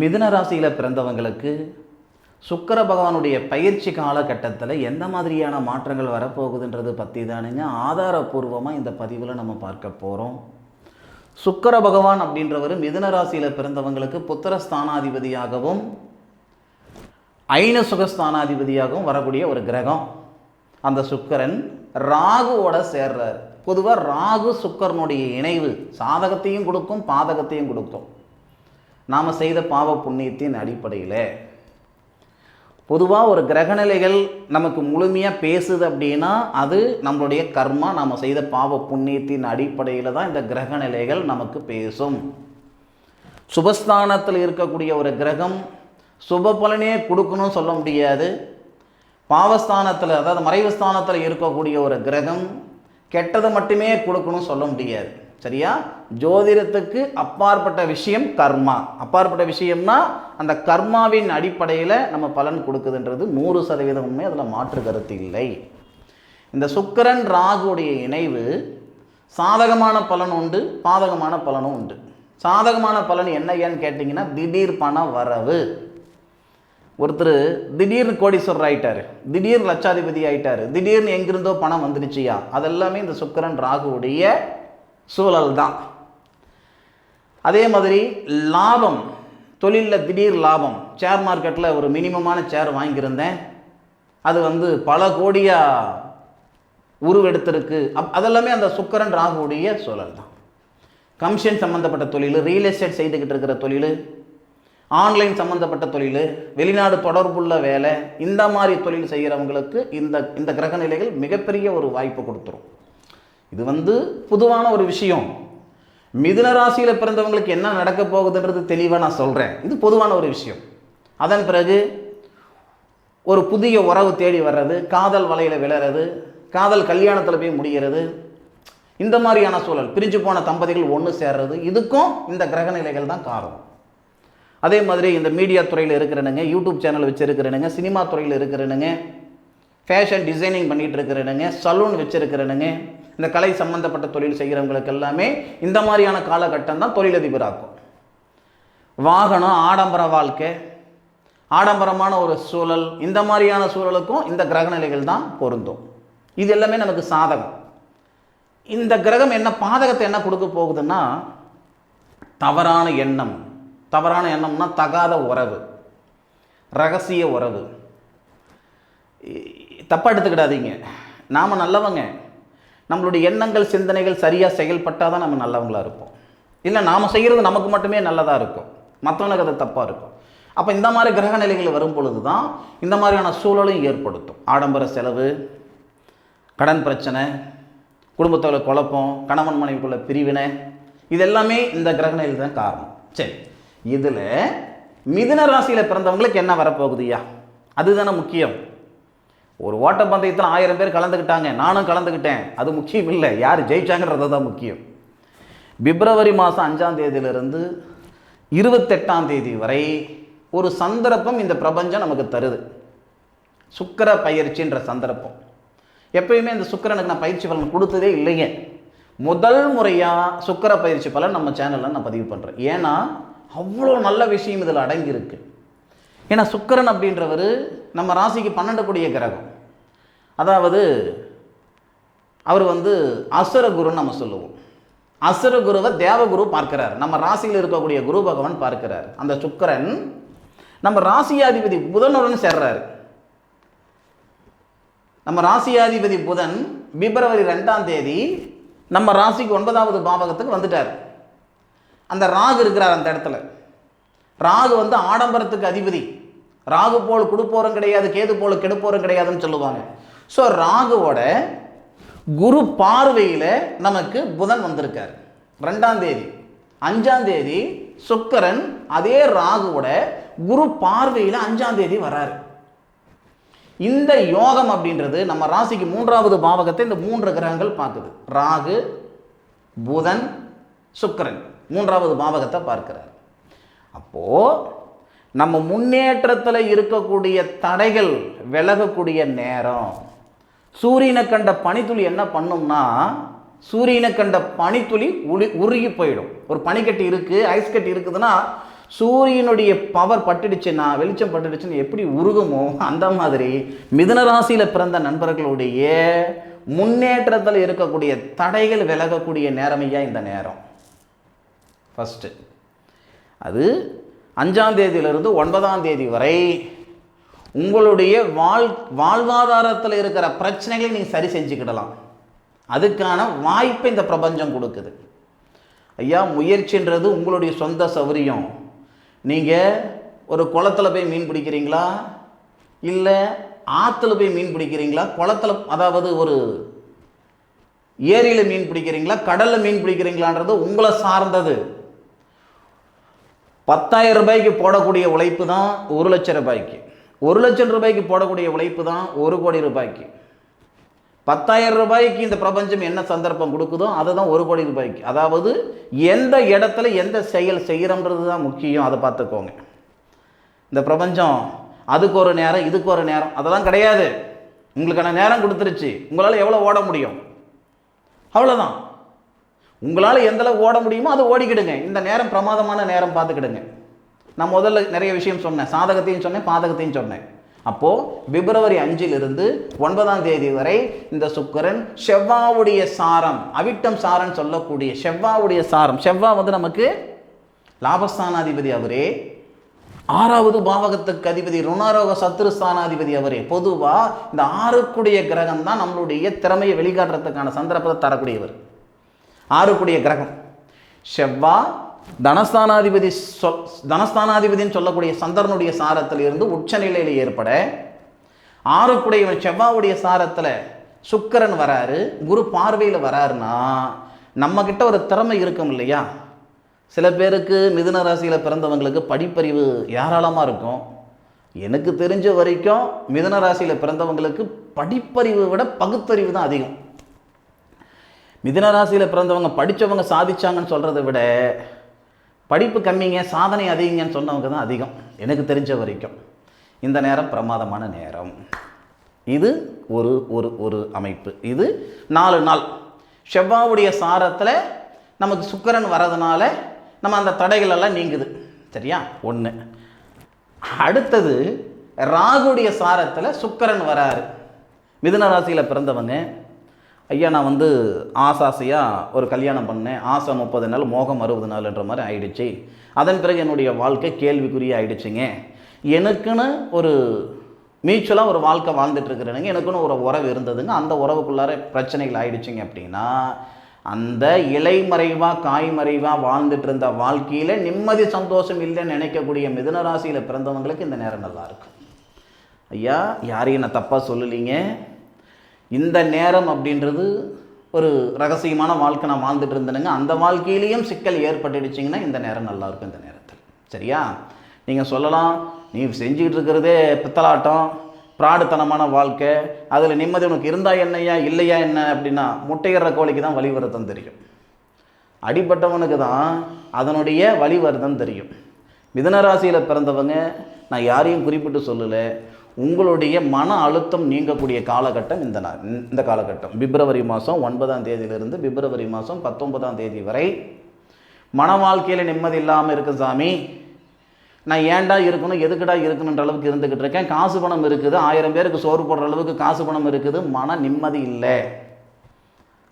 மிதுன ராசியில் பிறந்தவங்களுக்கு சுக்கர பகவானுடைய பயிற்சி காலகட்டத்தில் எந்த மாதிரியான மாற்றங்கள் வரப்போகுதுன்றது பற்றி தானுங்க ஆதாரபூர்வமாக இந்த பதிவில் நம்ம பார்க்க போகிறோம் சுக்கர பகவான் அப்படின்றவர் மிதுன ராசியில் பிறந்தவங்களுக்கு புத்திர ஸ்தானாதிபதியாகவும் ஐன சுகஸ்தானாதிபதியாகவும் வரக்கூடிய ஒரு கிரகம். அந்த சுக்கரன் ராகுவோட சேர்றார். பொதுவாக ராகு சுக்கரனுடைய இணைவு சாதகத்தையும் கொடுக்கும் பாதகத்தையும் கொடுக்கும். நாம் செய்த பாவ புண்ணியத்தின் அடிப்படையில். பொதுவாக ஒரு கிரகநிலைகள் நமக்கு முழுமையாக பேசுது அப்படின்னா அது நம்மளுடைய கர்மா நாம் செய்த பாவ புண்ணியத்தின் அடிப்படையில் தான் இந்த கிரகநிலைகள் நமக்கு பேசும். சுபஸ்தானத்தில் இருக்கக்கூடிய ஒரு கிரகம் சுப பலனே கொடுக்கணும்னு சொல்ல முடியாது. பாவஸ்தானத்தில் அதாவது மறைவு ஸ்தானத்தில் இருக்கக்கூடிய ஒரு கிரகம் கெட்டதை மட்டுமே கொடுக்கணும்னு சொல்ல முடியாது. சரியா? ஜோதிடத்துக்கு அப்பாற்பட்ட விஷயம் கர்மா. அப்பாற்பட்ட விஷயம்னா அந்த கர்மாவின் அடிப்படையில் நம்ம பலன் கொடுக்குதுன்றது நூறு சதவீதம் உண்மை அதில் மாற்று கருத்து இல்லை. இந்த சுக்கரன் ராகுடைய இணைவு சாதகமான பலன் உண்டு பாதகமான பலனும் உண்டு. சாதகமான பலன் என்ன ஏன்னு கேட்டிங்கன்னா திடீர் பண வரவு. ஒருத்தர் திடீர்னு கோடீஸ்வரர் ஆகிட்டார் திடீர்னு லட்சாதிபதி ஆகிட்டார் திடீர்னு எங்கிருந்தோ பணம் வந்துடுச்சியா அதெல்லாமே இந்த சுக்கரன் ராகுவுடைய சூழல் தான் அதே மாதிரி லாபம் தொழிலில் திடீர் லாபம். ஷேர் மார்க்கெட்டில் ஒரு மினிமமான ஷேர் வாங்கியிருந்தேன். அது வந்து பல கோடியாக உருவெடுத்திருக்கு. அப் அதெல்லாமே அந்த சுக்கரன் ராகுவுடைய சூழல் தான் கமிஷன் சம்மந்தப்பட்ட தொழில் ரியல் எஸ்டேட் செய்துக்கிட்டு இருக்கிற தொழில் ஆன்லைன் சம்மந்தப்பட்ட தொழில் வெளிநாடு தொடர்புள்ள வேலை இந்த மாதிரி தொழில் செய்கிறவங்களுக்கு இந்த இந்த கிரக நிலைகள் மிகப்பெரிய ஒரு வாய்ப்பு கொடுத்துரும். இது வந்து பொதுவான ஒரு விஷயம். மிதுன ராசியில் பிறந்தவங்களுக்கு என்ன நடக்க போகுதுன்றது தெளிவாக நான் சொல்கிறேன் இது பொதுவான ஒரு விஷயம். அதன் பிறகு ஒரு புதிய உறவு தேடி வர்றது காதல் வலையில் விழறது காதல் கல்யாணத்தில் போய் முடிகிறது இந்த மாதிரியான சூழல். பிரிஞ்சு போன தம்பதிகள் ஒன்று சேர்றது இதுக்கும் இந்த கிரக நிலைகள் தான் காரணம். அதே மாதிரி இந்த மீடியா துறையில் இருக்கிறனுங்க யூடியூப் சேனல் வச்சுருக்கிறனுங்க சினிமா துறையில் இருக்கிறனுங்க ஃபேஷன் டிசைனிங் பண்ணிகிட்டு இருக்கிறனுங்க சலூன் வச்சுருக்கிறனுங்க. இந்த கலை சம்மந்தப்பட்ட தொழில் செய்கிறவங்களுக்கு எல்லாமே இந்த மாதிரியான காலகட்டம் தான் தொழிலதிபராகும் வாகனம் ஆடம்பர வாழ்க்கை ஆடம்பரமான ஒரு சூழல் இந்த மாதிரியான சூழலுக்கும் இந்த கிரகநிலைகள் தான் பொருந்தும். இது எல்லாமே நமக்கு சாதகம். இந்த கிரகம் என்ன பாதகத்தை என்ன கொடுக்க போகுதுன்னா தவறான எண்ணம். தவறான எண்ணம்னா தகாத உறவு. ரகசிய உறவு. தப்பாக எடுத்துக்கிடாதீங்க. நாம் நல்லவங்க. நம்மளுடைய எண்ணங்கள் சிந்தனைகள் சரியாக செயல்பட்டால் தான் நம்ம நல்லவங்களாக இருப்போம். இல்லை நாம் செய்கிறது நமக்கு மட்டுமே நல்லதாக இருக்கும். மற்றவனுக்கு அது தப்பாக இருக்கும். அப்போ இந்த மாதிரி கிரக நிலைகள் வரும் பொழுது தான் இந்த மாதிரியான சூழலும் ஏற்படுத்தும். ஆடம்பர செலவு கடன் பிரச்சனை குடும்பத்தோட குழப்பம் கணவன் மனைவிக்குள்ள பிரிவினை இது எல்லாமே இந்த கிரகநிலையில் தான் காரணம். சரி இதில் மிதுன ராசியில் பிறந்தவங்களுக்கு என்ன வரப்போகுதுயா அதுதானே முக்கியம். ஒரு ஓட்டப்பந்தயத்தில் ஆயிரம் பேர் கலந்துக்கிட்டாங்க நானும் கலந்துக்கிட்டேன் அது முக்கியம் இல்லை. யார் ஜெயிச்சாங்கன்றது தான் முக்கியம். பிப்ரவரி மாதம் அஞ்சாம் தேதியிலிருந்து இருபத்தெட்டாம் தேதி வரை ஒரு சந்தர்ப்பம் இந்த பிரபஞ்சம் நமக்கு தருது. சுக்கர பயிற்சின்ற சந்தர்ப்பம். எப்பயுமே இந்த சுக்கரனுக்கு நான் பயிற்சி பலன் கொடுத்ததே இல்லைங்க. முதல் முறையாக சுக்கர பயிற்சி பலன் நம்ம சேனலில் நான் பதிவு பண்ணுறேன் ஏன்னா அவ்வளோ நல்ல விஷயம் இதில் அடங்கியிருக்கு. ஏன்னா சுக்கரன் அப்படின்றவர் நம்ம ராசிக்கு பன்னெண்டு கூடிய கிரகம். அதாவது அவர் வந்து அசுரகுருன்னு நம்ம சொல்லுவோம். அசுரகுருவை தேவகுரு பார்க்கிறார். நம்ம ராசியில் இருக்கக்கூடிய குரு பகவான் பார்க்கிறார். அந்த சுக்கரன் நம்ம ராசியாதிபதி புதனுடன் சேர்றாரு. நம்ம ராசியாதிபதி புதன் பிப்ரவரி ரெண்டாம் தேதி நம்ம ராசிக்கு ஒன்பதாவது பாவகத்துக்கு வந்துட்டார். அந்த ராகு இருக்கிறார் அந்த இடத்துல. ராகு வந்து ஆடம்பரத்துக்கு அதிபதி. ராகு போல் கொடுப்போரும் கிடையாது கேது போல் கெடுப்போரும் கிடையாதுன்னு சொல்லுவாங்க. ஸோ ராகுவோட குரு பார்வையில் நமக்கு புதன் வந்திருக்கார். ரெண்டாம் தேதி அஞ்சாம் தேதி சுக்கரன் அதே ராகுவோட குரு பார்வையில் அஞ்சாம் தேதி வராரு. இந்த யோகம் அப்படின்றது நம்ம ராசிக்கு மூன்றாவது பாவகத்தை இந்த மூன்று கிரகங்கள் பார்க்குது. ராகு புதன் சுக்கரன் மூன்றாவது பாவகத்தை பார்க்கிறார். அப்போது நம்ம முன்னேற்றத்தில் இருக்கக்கூடிய தடைகள் விலகக்கூடிய நேரம். சூரியனை கண்ட பனித்துளி என்ன பண்ணும்னா சூரியனை கண்ட பனித்துளி உளி உருகி போயிடும். ஒரு பனிக்கட்டி இருக்குது ஐஸ் கட்டி இருக்குதுன்னா சூரியனுடைய பவர் பட்டுடுச்சுன்னா வெளிச்சம் பட்டுடுச்சுன்னா எப்படி உருகுமோ அந்த மாதிரி மிதன ராசியில் பிறந்த நண்பர்களுடைய முன்னேற்றத்தில் இருக்கக்கூடிய தடைகள் விலகக்கூடிய நேரமையா இந்த நேரம். ஃபஸ்ட்டு அது அஞ்சாம் தேதியிலிருந்து ஒன்பதாம் தேதி வரை உங்களுடைய வாழ் வாழ்வாதாரத்தில் இருக்கிற பிரச்சனைகளை நீங்கள் சரி செஞ்சுக்கிடலாம். அதுக்கான வாய்ப்பை இந்த பிரபஞ்சம் கொடுக்குது. ஐயா முயற்சின்றது உங்களுடைய சொந்த சௌகரியம் நீங்கள் ஒரு குளத்தில் போய் மீன் பிடிக்கிறீங்களா? இல்லை ஆற்றுல போய் மீன் பிடிக்கிறீங்களா? குளத்துல அதாவது ஒரு ஏரியில் மீன் பிடிக்கிறீங்களா? கடலில் மீன் பிடிக்கிறீங்களான்றது உங்களை சார்ந்தது. பத்தாயிரம் ரூபாய்க்கு போடக்கூடிய உழைப்பு தான் ஒரு லட்சம் ரூபாய்க்கு. ஒரு லட்சம் ரூபாய்க்கு போடக்கூடிய உழைப்பு தான் ஒரு கோடி ரூபாய்க்கு. பத்தாயிரம் ரூபாய்க்கு இந்த பிரபஞ்சம் என்ன சந்தர்ப்பம் கொடுக்குதோ அதுதான் ஒரு கோடி ரூபாய்க்கு. அதாவது எந்த இடத்துல எந்த செயல் செய்கிறோன்றது தான் முக்கியம் அதை பார்த்துக்கோங்க. இந்த பிரபஞ்சம் அதுக்கு ஒரு நேரம் இதுக்கு ஒரு நேரம் அதெல்லாம் கிடையாது. உங்களுக்கான நேரம் கொடுத்துருச்சு. உங்களால் எவ்வளோ ஓட முடியும்? அவ்வளோதான் உங்களால் எந்தளவு ஓட முடியுமோ அதை ஓடிக்கிடுங்க. இந்த நேரம் பிரமாதமான நேரம் பார்த்துக்கிடுங்க. நான் முதல்ல நிறைய விஷயம் சொன்னேன். சாதகத்தையும் சொன்னேன் பாதகத்தையும் சொன்னேன். அப்போது பிப்ரவரி அஞ்சிலிருந்து ஒன்பதாம் தேதி வரை இந்த சுக்கரன் செவ்வாவுடைய சாரம் அவிட்டம் சாரன் சொல்லக்கூடிய செவ்வாவுடைய சாரம். செவ்வா வந்து நமக்கு லாபஸ்தானாதிபதி அவரே. ஆறாவது பாவகத்துக்கு அதிபதி ருணாரோக சத்ருஸ்தானாதிபதி அவரே. பொதுவாக இந்த ஆறுக்குடைய கிரகம் தான் நம்மளுடைய திறமையை வெளிக்காட்டுறதுக்கான சந்தர்ப்பத்தை தரக்கூடியவர். ஆறுக்குடைய கிரகம். செவ்வா தனஸ்தானாதிபதி சொல் தனஸ்தானாதிபதின்னு சொல்லக்கூடிய சந்திரனுடைய சாரத்தில் இருந்து உச்சநிலையில் ஏற்பட ஆறுக்குடையவன் செவ்வாவுடைய சாரத்தில் சுக்கரன் வராரு குரு பார்வையில் வராருன்னா நம்மக்கிட்ட ஒரு திறமை இருக்கும் இல்லையா? சில பேருக்கு மிதுன ராசியில் பிறந்தவங்களுக்கு படிப்பறிவு ஏராளமாக இருக்கும். எனக்கு தெரிஞ்ச வரைக்கும் மிதுன ராசியில் பிறந்தவங்களுக்கு படிப்பறிவை விட பகுத்தறிவு தான் அதிகம். மிதுன ராசியில் பிறந்தவங்க படித்தவங்க சாதிச்சாங்கன்னு சொல்கிறத விட படிப்பு கம்மிங்க சாதனை அதிகங்கன்னு சொன்னவங்க தான் அதிகம். எனக்கு தெரிஞ்ச வரைக்கும். இந்த நேரம் பிரமாதமான நேரம். இது ஒரு ஒரு ஒரு அமைப்பு. இது நாலு நாள். செவ்வாவுடைய சாரத்தில் நமக்கு சுக்கரன் வரதுனால நம்ம அந்த தடைகளெல்லாம் நீங்குது. சரியா? ஒன்று அடுத்தது ராகுடைய சாரத்தில் சுக்கரன் வராரு. மிதுன ராசியில் பிறந்தவங்க ஐயா நான் வந்து ஆசாசையாக ஒரு கல்யாணம் பண்ணேன். ஆசை முப்பது நாள் மோகம் அறுபது நாள்ன்ற மாதிரி ஆயிடுச்சு. அதன் பிறகு என்னுடைய வாழ்க்கை கேள்விக்குரிய ஆயிடுச்சுங்க. எனக்குன்னு ஒரு மியூச்சுவலாக ஒரு வாழ்க்கை வாழ்ந்துட்டு இருக்கிறேனுங்க. எனக்குன்னு ஒரு உறவு இருந்ததுங்க. அந்த உறவுக்குள்ளார பிரச்சனைகள் ஆயிடுச்சுங்க அப்படின்னா அந்த இலைமறைவாக காய்மறைவாக வாழ்ந்துட்டு இருந்த வாழ்க்கையில் நிம்மதி சந்தோஷம் இல்லைன்னு நினைக்கக்கூடிய மிதுனராசியில் பிறந்தவங்களுக்கு இந்த நேரம் நல்லா இருக்கும். ஐயா யாரையும் நான் தப்பாக சொல்லலைங்க. இந்த நேரம் அப்படின்றது ஒரு ரகசியமான வாழ்க்கை நான் வாழ்ந்துட்டு இருந்தேனுங்க. அந்த வாழ்க்கையிலையும் சிக்கல் ஏற்பட்டுடுச்சிங்கன்னா இந்த நேரம் நல்லாயிருக்கும் இந்த நேரத்தில். சரியா? நீங்கள் சொல்லலாம் நீ செஞ்சுக்கிட்டு இருக்கிறதே பித்தலாட்டம் பிராடுத்தனமான வாழ்க்கை அதில் நிம்மதி உனக்கு இருந்தா என்னையா இல்லையா என்ன அப்படின்னா முட்டையிடுற கோழிக்கு தான் வழிவருத்தம் தெரியும். அடிப்பட்டவனுக்கு தான் அதனுடைய வழிவருத்தம் தெரியும். மிதனராசியில் பிறந்தவங்க நான் யாரையும் குறிப்பிட்டு சொல்லலை. உங்களுடைய மன அழுத்தம் நீங்கக்கூடிய காலகட்டம் இந்த இந்த காலகட்டம். பிப்ரவரி மாதம் ஒன்பதாம் தேதியிலிருந்து பிப்ரவரி மாதம் பத்தொன்பதாம் தேதி வரை மன வாழ்க்கையில் நிம்மதி இல்லாமல் இருக்கு சாமி. நான் ஏன்டா இருக்கணும் எதுக்குடா இருக்கணுன்ற அளவுக்கு இருந்துக்கிட்டு இருக்கேன். காசு பணம் இருக்குது ஆயிரம் பேருக்கு சோறு போடுற அளவுக்கு காசு பணம் இருக்குது மன நிம்மதி இல்லை.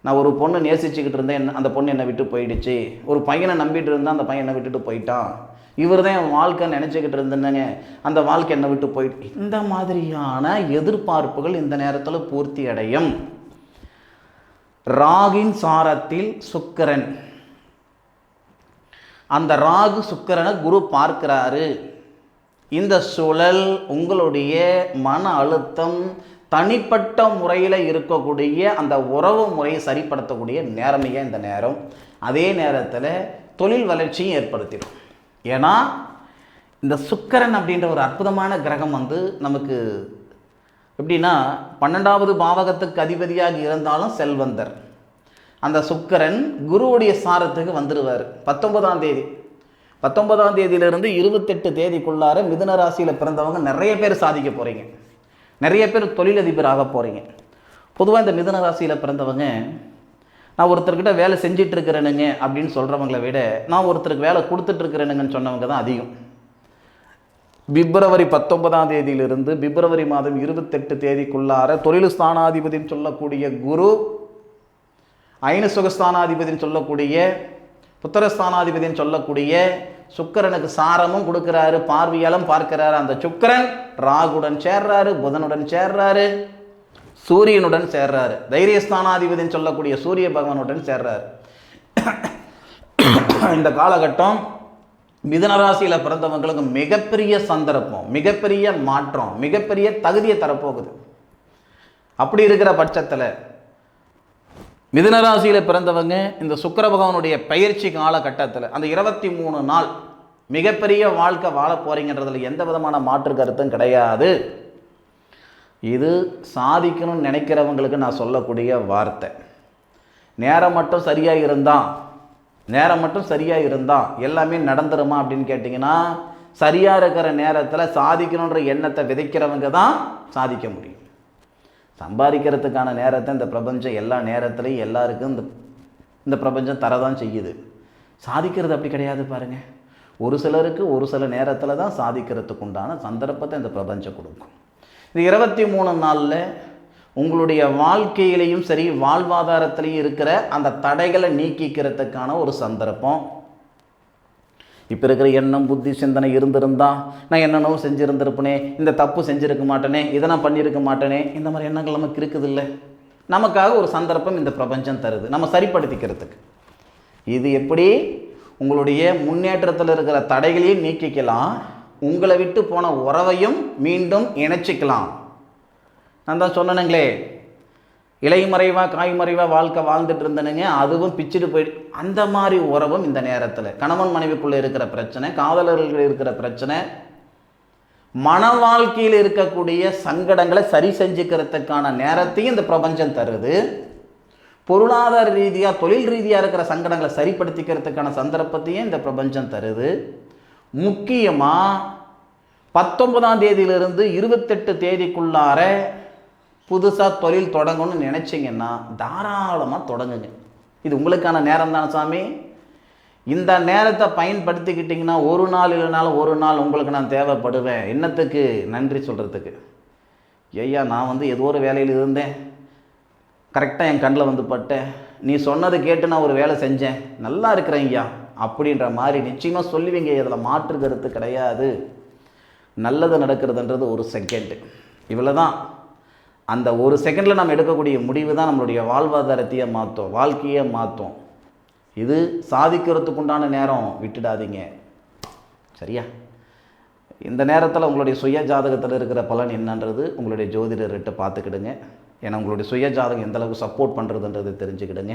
நான் ஒரு பொண்ணு நேசிச்சுக்கிட்டு இருந்தேன் என்ன- அந்த பொண்ணு என்னை விட்டு போயிடுச்சு. ஒரு பையனை நம்பிட்டு இருந்தால் அந்த பையனை விட்டுட்டு போயிட்டான். இவர் தான் என் வாழ்க்கை நினச்சிக்கிட்டு இருந்தேங்க அந்த வாழ்க்கை என்னை விட்டு போயிட்டு. இந்த மாதிரியான எதிர்பார்ப்புகள் இந்த நேரத்தில் பூர்த்தி அடையும். ராகின் சாரத்தில் சுக்கிரன். அந்த ராகு சுக்கிரனை குரு பார்க்கிறாரு. இந்த சுழல் உங்களுடைய மன அழுத்தம் தனிப்பட்ட முறையில் இருக்கக்கூடிய அந்த உறவு முறையை சரிப்படுத்தக்கூடிய நேரமையாக இந்த நேரம். அதே நேரத்தில் தொழில் வளர்ச்சியும் ஏற்படுத்திடும். ஏன்னா இந்த சுக்கரன் அப்படின்ற ஒரு அற்புதமான கிரகம் வந்து நமக்கு எப்படின்னா பன்னெண்டாவது பாவகத்துக்கு அதிபதியாக இருந்தாலும் செல்வந்தர். அந்த சுக்கரன் குருவுடைய சாரத்துக்கு வந்துடுவார் பத்தொன்பதாம் தேதி. பத்தொன்பதாம் தேதியிலிருந்து இருபத்தெட்டு தேதிக்குள்ளார மிதுன ராசியில் பிறந்தவங்க நிறைய பேர் சாதிக்க போகிறீங்க நிறைய பேர் தொழிலதிபர் ஆக போகிறீங்க பொதுவாக இந்த மிதுன ராசியில் பிறந்தவங்க நான் ஒருத்தர்கிட்ட வேலை செஞ்சிட்டு இருக்கிறேனுங்க அப்படின்னு சொல்கிறவங்களை விட நான் ஒருத்தருக்கு வேலை கொடுத்துட்டு இருக்கிறேனுங்கன்னு சொன்னவங்க தான் அதிகம். பிப்ரவரி பத்தொன்பதாம் தேதியிலிருந்து பிப்ரவரி மாதம் இருபத்தெட்டு தேதிக்குள்ளார தொழில் ஸ்தானாதிபதின்னு சொல்லக்கூடிய குரு ஐனசுகஸ்தானாதிபதினு சொல்லக்கூடிய புத்திரஸ்தானாதிபதின்னு சொல்லக்கூடிய சுக்கிரனுக்கு சாரமும் கொடுக்குறாரு பார்வையாலும் பார்க்கிறாரு. அந்த சுக்கிரன் ராகுடன் சேர்றாரு புதனுடன் சேர்றாரு. சூரியனுடன் சேர்றாரு. தைரியஸ்தானாதிபதினு சொல்லக்கூடிய சூரிய பகவானுடன் சேர்றாரு. இந்த காலகட்டம் மிதனராசியில் பிறந்தவங்களுக்கு மிகப்பெரிய சந்தர்ப்பம் மிகப்பெரிய மாற்றம் மிகப்பெரிய தகுதியை தரப்போகுது. அப்படி இருக்கிற பட்சத்தில் மிதனராசியில் பிறந்தவங்க இந்த சுக்கர பகவானுடைய பயிற்சி காலகட்டத்தில் அந்த இருபத்தி மூணு நாள் மிகப்பெரிய வாழ்க்கை வாழ போகிறீங்கன்றதில் எந்த விதமான மாற்று கருத்தும் கிடையாது. இது சாதிக்கணும்னு நினைக்கிறவங்களுக்கு நான் சொல்லக்கூடிய வார்த்தை. நேரம் மட்டும் சரியாக இருந்தால் நேரம் மட்டும் சரியாக இருந்தால் எல்லாமே நடந்துருமா அப்படின்னு கேட்டிங்கன்னா சரியாக இருக்கிற நேரத்தில் சாதிக்கணுன்ற எண்ணத்தை விதைக்கிறவங்க தான் சாதிக்க முடியும். சம்பாதிக்கிறதுக்கான நேரத்தை இந்த பிரபஞ்சம் எல்லா நேரத்துலையும் எல்லாருக்கும் இந்த இந்த பிரபஞ்சம் தரதான் செய்யுது. சாதிக்கிறது அப்படி கிடையாது பாருங்க. ஒரு சிலருக்கு ஒரு சில நேரத்தில் தான் சாதிக்கிறதுக்கு உண்டான சந்தர்ப்பத்தை இந்த பிரபஞ்சம் கொடுக்கும். இந்த இருபத்தி மூணு நாளில் உங்களுடைய வாழ்க்கையிலையும் சரி வாழ்வாதாரத்திலையும் இருக்கிற அந்த தடைகளை நீக்கிக்கிறதுக்கான ஒரு சந்தர்ப்பம். இப்போ இருக்கிற எண்ணம் புத்தி சிந்தனை இருந்திருந்தா நான் என்னென்னவோ செஞ்சுருந்திருப்பனே இந்த தப்பு செஞ்சுருக்க மாட்டேனே இதை நான் பண்ணியிருக்க மாட்டேனே இந்த மாதிரி எண்ணங்கள் நமக்கு இருக்குது இல்லை? நமக்காக ஒரு சந்தர்ப்பம் இந்த பிரபஞ்சம் தருது நம்ம சரிப்படுத்திக்கிறதுக்கு. இது எப்படி? உங்களுடைய முன்னேற்றத்தில் இருக்கிற தடைகளையும் நீக்கிக்கலாம். உங்களை விட்டு போன உறவையும் மீண்டும் இணைச்சிக்கலாம். நான் தான் சொன்னனுங்களே இலைமறைவாக காய்மறைவாக வாழ்க்கை வாழ்ந்துட்டு இருந்தனுங்க அதுவும் பிச்சுட்டு போயிடு அந்த மாதிரி உறவும் இந்த நேரத்தில். கணவன் மனைவிக்குள்ளே இருக்கிற பிரச்சனை காதலர்கள் இருக்கிற பிரச்சனை மன வாழ்க்கையில் இருக்கக்கூடிய சங்கடங்களை சரி செஞ்சுக்கிறதுக்கான நேரத்தையும் இந்த பிரபஞ்சம் தருது. பொருளாதார ரீதியாக தொழில் ரீதியாக இருக்கிற சங்கடங்களை சரிப்படுத்திக்கிறதுக்கான சந்தர்ப்பத்தையும் இந்த பிரபஞ்சம் தருது. முக்கியமாக பத்தொன்பதாம் தேதியிலிருந்து இருபத்தெட்டு தேதிக்குள்ளார புதுசாக தொழில் தொடங்கணும்னு நினச்சிங்கன்னா தாராளமாக தொடங்குங்க. இது உங்களுக்கான நேரம் தானே சாமி? இந்த நேரத்தை பயன்படுத்திக்கிட்டிங்கன்னா ஒரு நாள் இல்லைனாலும் ஒரு நாள் உங்களுக்கு நான் தேவைப்படுவேன். என்னத்துக்கு? நன்றி சொல்கிறதுக்கு ஐயா நான் வந்து ஏதோ ஒரு வேலையில் இருந்தேன். கரெக்டாக என் கண்ணில் வந்து பட்டேன். நீ சொன்னது கேட்டு நான் ஒரு வேலை செஞ்சேன். நல்லா இருக்கிறேன் ஐயா. அப்படின்ற மாதிரி நிச்சயமாக சொல்லுவீங்க. இதில் மாற்று கருத்து கிடையாது. நல்லது நடக்கிறதுன்றது ஒரு செகண்டு இவ்வளோ தான் அந்த ஒரு செகண்டில் நம்ம எடுக்கக்கூடிய முடிவு தான் நம்மளுடைய வாழ்வாதாரத்தையே மாற்றும் வாழ்க்கையே மாற்றும் இது சாதிக்கிறதுக்குண்டான நேரம். விட்டுடாதீங்க. சரியா? இந்த நேரத்தில் உங்களுடைய சுய ஜாதகத்தில் இருக்கிற பலன் என்னன்றது உங்களுடைய ஜோதிடர்கிட்ட பார்த்துக்கிடுங்க. ஏன்னா உங்களுடைய சுய ஜாதகம் எந்தளவுக்கு சப்போர்ட் பண்ணுறதுன்றது தெரிஞ்சுக்கிடுங்க.